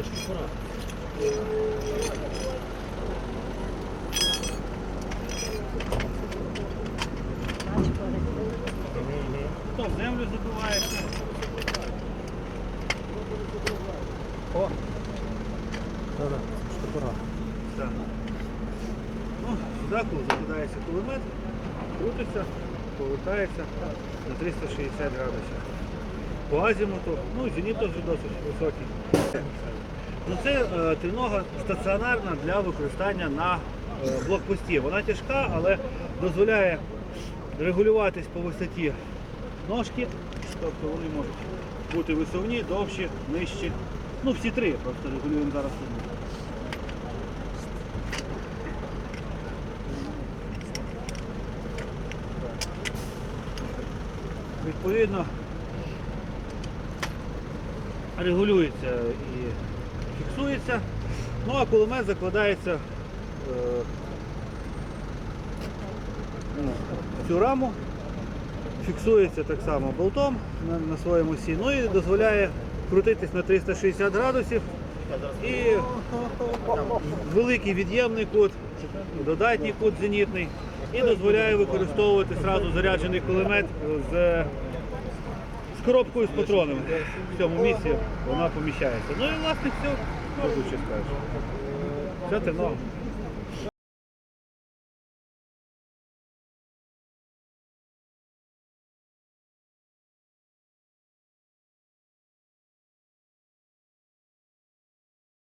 Що, щупора? Хто землю забивається? О! Да-да, штопора. Так. Ну, сюди, закидається кулемет, крутиться, повертається на 360 градусів. По азімуту, ну, зеніт теж досить високий. Ну, це е, тринога стаціонарна для використання на е, блокпості. Вона тяжка, але дозволяє регулюватись по висоті ножки, тобто вони можуть бути висувні, довші, нижчі. Ну, всі три просто регулюємо зараз. Відповідно, регулюється і фіксується. Ну а кулемет закладається е, в цю раму, фіксується так само болтом на, своєму осі, ну і дозволяє крутитись на 360 градусів. І великий від'ємний кут, додатній кут зенітний. І дозволяє використовувати зразу заряджений кулемет з, з коробкою з патронами. В цьому місці вона поміщається. Ну і власне все, що скажеш. Все терно.